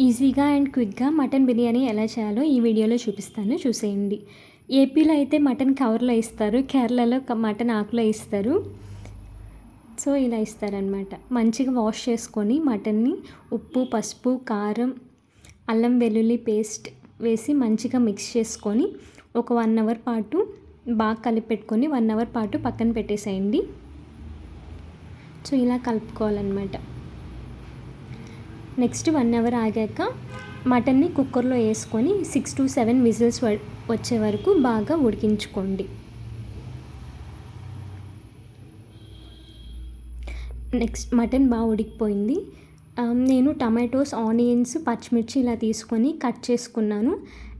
ఈజీగా అండ్ క్విక్గా మటన్ బిర్యానీ ఎలా చేయాలో ఈ వీడియోలో చూపిస్తాను. చూసేయండి. ఏపీలో అయితే మటన్ కవర్లో ఇస్తారు కేరళలో మటన్ ఆకులో ఇస్తారు. సో ఇలా ఇస్తారనమాట మంచిగా వాష్ చేసుకొని మటన్ని ఉప్పు పసుపు కారం అల్లం వెల్లుల్లి పేస్ట్ వేసి మంచిగా మిక్స్ చేసుకొని ఒక వన్ అవర్ పాటు బాగా కలిపెట్టుకొని వన్ అవర్ పాటు పక్కన పెట్టేసేయండి. సో ఇలా కలుపుకోవాలన్నమాట. నెక్స్ట్ వన్ అవర్ ఆగాక మటన్ని కుక్కర్లో వేసుకొని సిక్స్ టు సెవెన్ విజిల్స్ వచ్చే వరకు బాగా ఉడికించుకోండి. నెక్స్ట్ మటన్ బాగా ఉడికిపోయింది. నేను టమాటోస్ ఆనియన్స్ పచ్చిమిర్చి ఇలా తీసుకొని కట్ చేసుకున్నాను.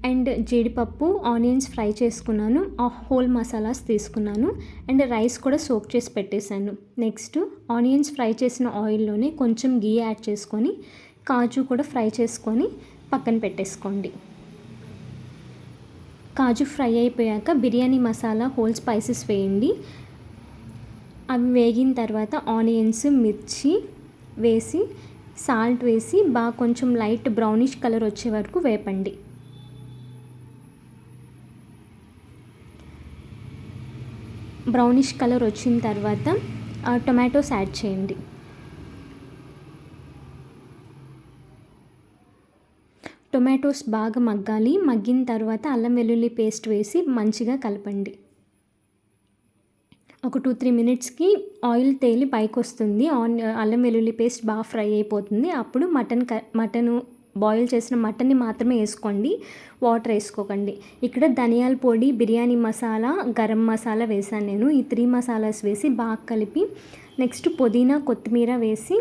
అండ్ జీడిపప్పు ఆనియన్స్ ఫ్రై చేసుకున్నాను. ఆ హోల్ మసాలాస్ తీసుకున్నాను. అండ్ రైస్ కూడా సోక్ చేసి పెట్టేశాను. నెక్స్ట్ ఆనియన్స్ ఫ్రై చేసిన ఆయిల్లోనే కొంచెం గీ యాడ్ చేసుకొని కాజు కూడా ఫ్రై చేసుకొని పక్కన పెట్టేసుకోండి. కాజు ఫ్రై అయిపోయాక బిర్యానీ మసాలా హోల్ స్పైసెస్ వేయండి. అవి వేగిన తర్వాత ఆనియన్స్ మిర్చి వేసి సాల్ట్ వేసి బాగా కొంచెం లైట్ బ్రౌనిష్ కలర్ వచ్చే వరకు వేపండి. బ్రౌనిష్ కలర్ వచ్చిన తర్వాత ఆ, టొమాటోస్ యాడ్ చేయండి. టొమాటోస్ బాగా మగ్గాలి. మగ్గిన తర్వాత అల్లం వెల్లుల్లి పేస్ట్ వేసి మంచిగా కలపండి. ఒక టూ త్రీ మినిట్స్కి ఆయిల్ తేలి పైకి వస్తుంది ఆన్ అల్లం వెల్లుల్లి పేస్ట్ బాగా ఫ్రై అయిపోతుంది. అప్పుడు మటన్ క మటను బాయిల్ చేసిన మటన్ని మాత్రమే వేసుకోండి. వాటర్ వేసుకోకండి. ఇక్కడ ధనియాల పొడి బిర్యానీ మసాలా గరం మసాలా వేసాను నేను. ఈ త్రీ మసాలాస్ వేసి బాగా కలిపి నెక్స్ట్ పుదీనా కొత్తిమీర వేసి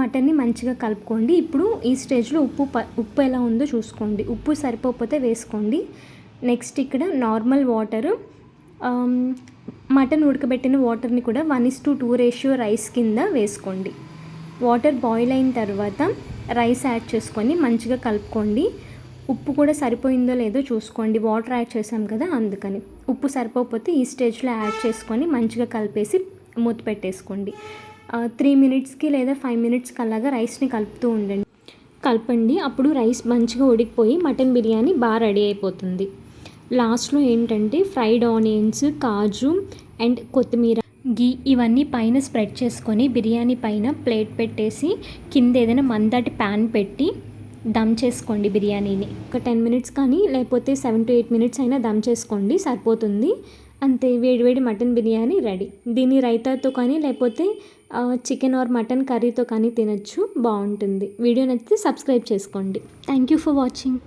మటన్ని మంచిగా కలుపుకోండి. ఇప్పుడు ఈ స్టేజ్లో ఉప్పు ప ఉప్పు ఎలా ఉందో చూసుకోండి. ఉప్పు సరిపోకపోతే వేసుకోండి. నెక్స్ట్ ఇక్కడ నార్మల్ వాటర్ మటన్ ఉడకబెట్టిన వాటర్ని కూడా one is to two ratio rice కింద వేసుకోండి. వాటర్ బాయిల్ అయిన తర్వాత రైస్ యాడ్ చేసుకొని మంచిగా కలుపుకోండి. ఉప్పు కూడా సరిపోయిందో లేదో చూసుకోండి. వాటర్ యాడ్ చేసాం కదా అందుకని. ఉప్పు సరిపోకపోతే ఈ స్టేజ్లో యాడ్ చేసుకొని మంచిగా కలిపేసి మూత పెట్టేసుకోండి. త్రీ మినిట్స్కి లేదా ఫైవ్ మినిట్స్కి అలాగా రైస్ని కలుపుతూ ఉండండి. కలపండి. అప్పుడు రైస్ మంచిగా ఉడికిపోయి మటన్ బిర్యానీ బాగా రెడీ అయిపోతుంది. లాస్ట్లో ఏంటంటే ఫ్రైడ్ ఆనియన్స్ కాజు అండ్ కొత్తిమీర గీ ఇవన్నీ పైన స్ప్రెడ్ చేసుకొని బిర్యానీ పైన ప్లేట్ పెట్టేసి కింద ఏదైనా మందటి ప్యాన్ పెట్టి దమ్ చేసుకోండి బిర్యానీని. ఒక టెన్ మినిట్స్ కానీ లేకపోతే సెవెన్ టు ఎయిట్ మినిట్స్ అయినా దమ్ చేసుకోండి సరిపోతుంది. అంతే వేడివేడి మటన్ బిర్యానీ రెడీ. దీన్ని రైతాతో కానీ లేకపోతే చికెన్ ఆర్ మటన్ కర్రీతో కానీ తినచ్చు బాగుంటుంది. వీడియో నచ్చితే సబ్స్క్రైబ్ చేసుకోండి. Thank you for watching.